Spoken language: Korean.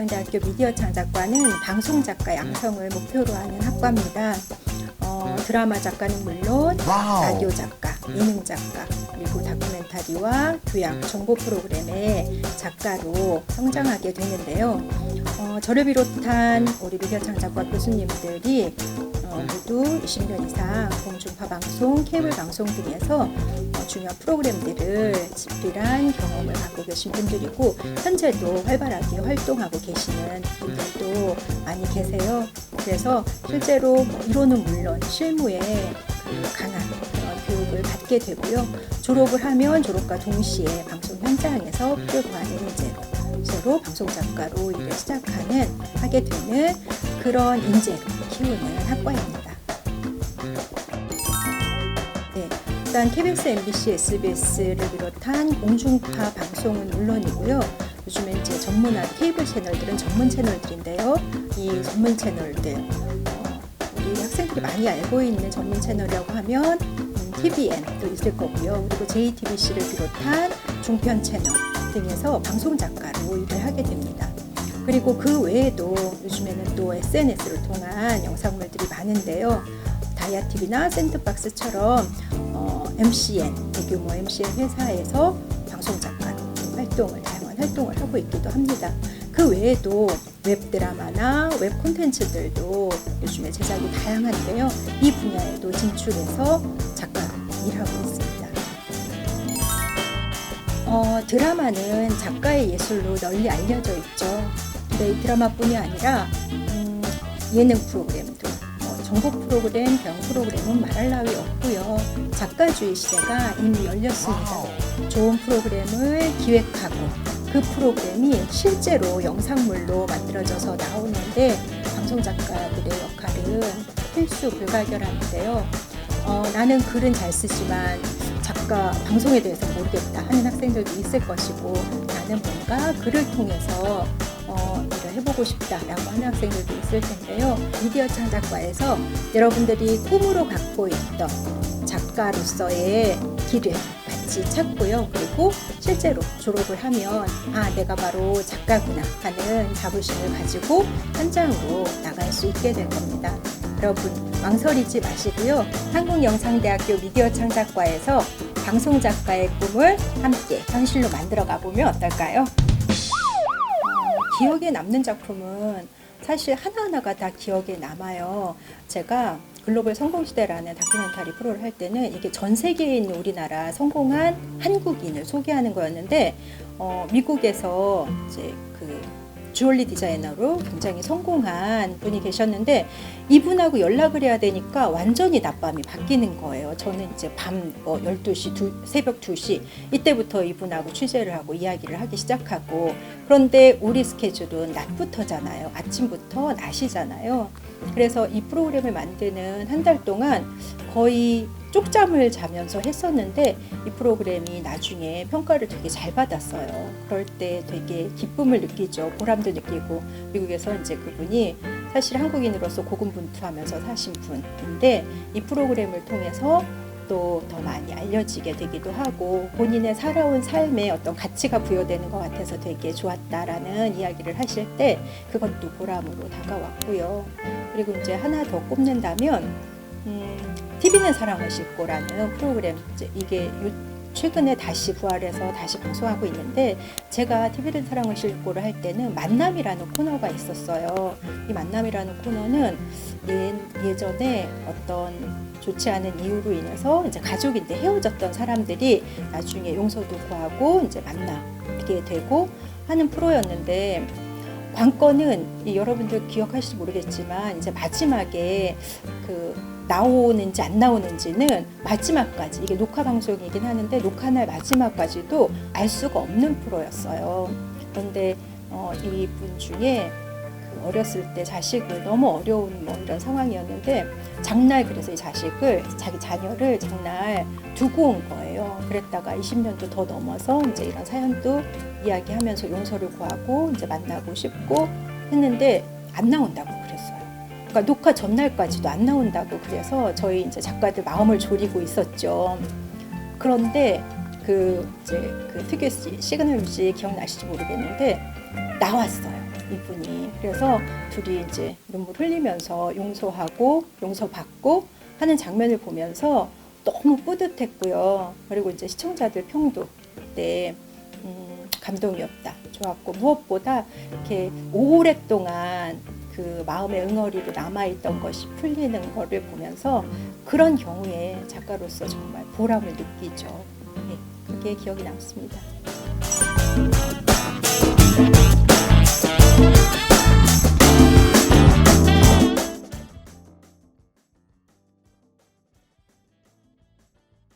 한국영상대학교 미디어 창작과는 방송 작가 양성을 목표로 하는 학과입니다. 어, 드라마 작가는 물론 와우. 라디오 작가, 예능 작가, 그리고 다큐멘터리와 교양, 정보 프로그램의 작가로 성장하게 되는데요. 어, 저를 비롯한 우리 미디어 창작과 교수님들이 어, 모두 20년 이상 공중파 방송, 케이블 방송 등에서 어, 중요한 프로그램들을 집필한 경험을 갖고 계신 분들이고 현재도 활발하게 활동하고 계시는 분들도 많이 계세요. 그래서 실제로 뭐 이론은 물론 실무에 그 강한 교육을 받게 되고요. 졸업을 하면 졸업과 동시에 방송 현장에서 필요 구하는 인재로 방송 작가로 일을 시작하는 하게 되는 그런 인재로 키우는 학과입니다. 네, 일단 KBS, MBC, SBS를 비롯한 공중파 방송은 물론이고요. 요즘에 이제 전문화 케이블 채널들은 전문 채널들인데요. 이 전문 채널들 어, 우리 학생들이 많이 알고 있는 전문 채널이라고 하면 음, TVN도 있을 거고요. 그리고 JTBC를 비롯한 중편 채널 등에서 방송 작가로 일을 하게 됩니다. 그리고 그 외에도 요즘에는 또 SNS를 통한 영상물들이 많은데요. 다이아TV나 샌드박스처럼 어, MCN, 대규모 MCN 회사에서 방송 작가로 활동을, 다양한 활동을 하고 있기도 합니다. 그 외에도 웹 드라마나 웹 콘텐츠들도 요즘에 제작이 다양한데요. 이 분야에도 진출해서 작가로 일하고 있습니다. 어, 드라마는 작가의 예술로 널리 알려져 있죠. 근데 이 드라마뿐이 아니라 음, 예능 프로그램도 뭐 정보 프로그램, 병 프로그램은 말할 나위 없고요. 작가주의 시대가 이미 열렸습니다. 좋은 프로그램을 기획하고 그 프로그램이 실제로 영상물로 만들어져서 나오는데 방송 작가들의 역할은 필수 불가결한데요. 어, 나는 글은 잘 쓰지만 작가 방송에 대해서 모르겠다 하는 학생들도 있을 것이고 나는 뭔가 글을 통해서 어, 일을 해보고 싶다라고 하는 학생들도 있을 텐데요. 미디어 창작과에서 여러분들이 꿈으로 갖고 있던 작가로서의 길을 같이 찾고요. 그리고 실제로 졸업을 하면 아 내가 바로 작가구나 하는 자부심을 가지고 현장으로 나갈 수 있게 될 겁니다. 여러분 망설이지 마시고요. 한국영상대학교 미디어 창작과에서 방송 작가의 꿈을 함께 현실로 만들어 가보면 어떨까요? 어, 기억에 남는 작품은 사실 하나하나가 다 기억에 남아요. 제가 글로벌 성공시대라는 다큐멘터리 프로를 할 때는 이게 전 세계에 있는 우리나라 성공한 한국인을 소개하는 거였는데, 어, 미국에서 이제 그 주얼리 디자이너로 굉장히 성공한 분이 계셨는데 이분하고 연락을 해야 되니까 완전히 낮밤이 바뀌는 거예요. 저는 이제 밤뭐 12시, 두, 새벽 2시 이때부터 이분하고 취재를 하고 이야기를 하기 시작하고 그런데 우리 스케줄은 낮부터잖아요. 아침부터 낮이잖아요. 그래서 이 프로그램을 만드는 한 달 동안 거의 쪽잠을 자면서 했었는데 이 프로그램이 나중에 평가를 되게 잘 받았어요. 그럴 때 되게 기쁨을 느끼죠. 보람도 느끼고 미국에서 이제 그분이 사실 한국인으로서 고군분투하면서 사신 분인데 이 프로그램을 통해서 또 더 많이 알려지게 되기도 하고 본인의 살아온 삶에 어떤 가치가 부여되는 것 같아서 되게 좋았다라는 이야기를 하실 때 그것도 보람으로 다가왔고요. 그리고 이제 하나 더 꼽는다면 음, TV는 사랑을 싣고라는 프로그램 이게 요- 최근에 다시 부활해서 다시 방송하고 있는데 제가 TV는 사랑을 싣고를 할 때는 만남이라는 코너가 있었어요. 이 만남이라는 코너는 예, 예전에 어떤 좋지 않은 이유로 인해서 이제 가족인데 헤어졌던 사람들이 나중에 용서도 구하고 이제 만나게 되고 하는 프로였는데 관건은 이 여러분들 기억하실지 모르겠지만 이제 마지막에 그 나오는지 안 나오는지는 마지막까지 이게 녹화 방송이긴 하는데 녹화 날 마지막까지도 알 수가 없는 프로였어요. 그런데 어, 이분 중에 그 어렸을 때 자식을 너무 어려운 뭐 이런 상황이었는데 장날 그래서 이 자식을 자기 자녀를 장날 두고 온 거예요. 그랬다가 20년도 더 넘어서 이제 이런 사연도 이야기하면서 용서를 구하고 이제 만나고 싶고 했는데 안 나온다고 그러니까 녹화 전날까지도 안 나온다고 그래서 저희 이제 작가들 마음을 졸이고 있었죠. 그런데 그그 이제 그 특유의 시- 시그널 뮤직 기억나실지 모르겠는데 나왔어요 이분이. 그래서 둘이 이제 눈물 흘리면서 용서하고 용서받고 하는 장면을 보면서 너무 뿌듯했고요. 그리고 이제 시청자들 평도 그때 음, 감동이었다. 좋았고 무엇보다 이렇게 오랫동안 그 마음의 응어리로 남아있던 것이 풀리는 거를 보면서 그런 경우에 작가로서 정말 보람을 느끼죠. 네, 그게 기억이 남습니다.